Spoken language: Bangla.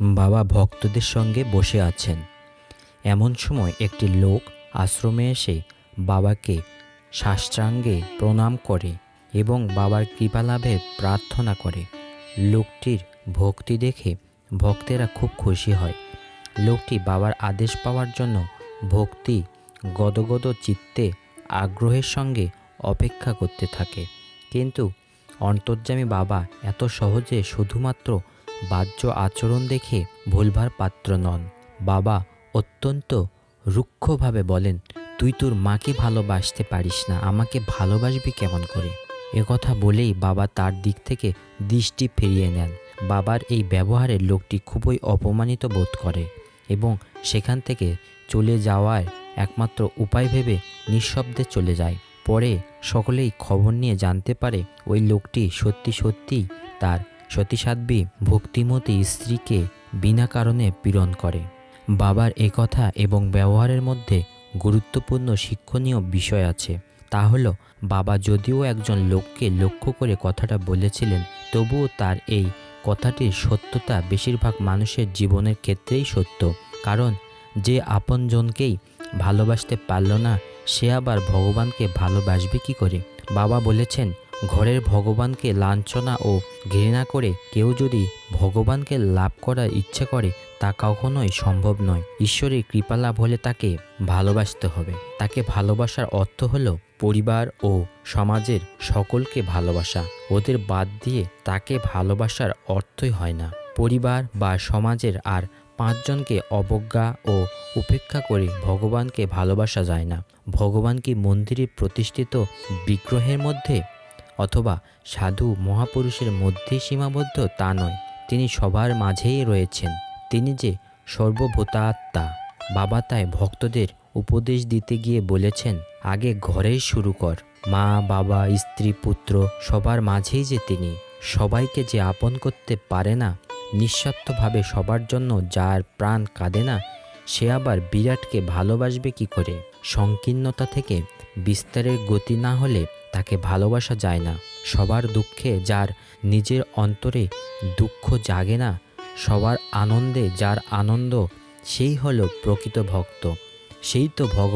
বাবা ভক্তদের সঙ্গে বসে আছেন। এমন সময় একটি লোক আশ্রমে এসে বাবাকে সাষ্টাঙ্গে প্রণাম করে এবং বাবার কৃপালাভের প্রার্থনা করে। লোকটির ভক্তি দেখে ভক্তেরা খুব খুশি হয়। লোকটি বাবার আদেশ পাওয়ার জন্য ভক্তি গদগদ চিত্তে আগ্রহের সঙ্গে অপেক্ষা করতে থাকে। কিন্তু অন্তর্যামী বাবা এত সহজে শুধুমাত্র বাহ্য আচরণ দেখে ভুলভার পাত্র নন। বাবা অত্যন্ত রুক্ষভাবে বলেন, তুই তোর মাকে ভালোবাসতে পারিস না, আমাকে ভালোবাসবি কেমন করে? কথা বলেই বাবা তার দিক থেকে দৃষ্টি ফিরিয়ে নেন। বাবার এই ব্যবহারে লোকটি খুবই অপমানিত বোধ করে এবং সেখান থেকে চলে যাওয়ার একমাত্র উপায় ভেবে নিঃশব্দে চলে যায়। পরে সকলেই খবর নিয়ে জানতে পারে ওই লোকটি সত্যি সত্যিই তার সতীসাধ্বী ভক্তিমতী স্ত্রীকে বিনা কারণে পীড়ন করে। বাবার একথা এবং ব্যবহারের মধ্যে গুরুত্বপূর্ণ শিক্ষণীয় বিষয় আছে। তা হলো, বাবা যদিও একজন লোককে লক্ষ্য করে কথাটা বলেছিলেন, তবুও তার এই কথাটির সত্যতা বেশিরভাগ মানুষের জীবনের ক্ষেত্রেই সত্য। কারণ, যে আপনজনকেই ভালোবাসতে পারল না, সে আবার ভগবানকে ভালোবাসবে কি করে? বাবা বলেছেন ঘরের ভগবানকে লাঞ্ছনা ও ঘৃণা করে কেউ যদি ভগবানকে লাভ করার ইচ্ছে করে, তা কখনোই সম্ভব নয়। ঈশ্বরের কৃপা লাভ হলে তাকে ভালোবাসতে হবে। তাকে ভালোবাসার অর্থ হলো পরিবার ও সমাজের সকলকে ভালোবাসা। ওদের বাদ দিয়ে তাকে ভালোবাসার অর্থই হয় না। পরিবার বা সমাজের আর পাঁচজনকে অবজ্ঞা ও উপেক্ষা করে ভগবানকে ভালোবাসা যায় না। ভগবান কি মন্দিরে প্রতিষ্ঠিত বিগ্রহের মধ্যে অথবা সাধু মহাপুরুষের মধ্যে সীমাবদ্ধ তা নয়। তিনি সবার মাঝেই রয়েছেন। তিনি যে সর্বভূতাত্মা, বাবা তাই ভক্তদের উপদেশ দিতে গিয়ে বলেছেন, আগে ঘরেই শুরু কর। মা, বাবা, স্ত্রী, পুত্র, সবার মাঝেই যে তিনি। সবাইকে যে আপন করতে পারে না, নিঃস্বার্থভাবে সবার জন্য যার প্রাণ কাঁদে না, সে আবার বিরাটকে ভালোবাসবে কি করে? সংকীর্ণতা থেকে বিস্তারের গতি না হলে তাকে ভালোবাসা যায় না। সবার দুঃখে যার নিজের অন্তরে দুঃখ জাগে না, সবার আনন্দে যার আনন্দ, সেই হলো প্রকৃত ভক্ত। সেই তো ভগবান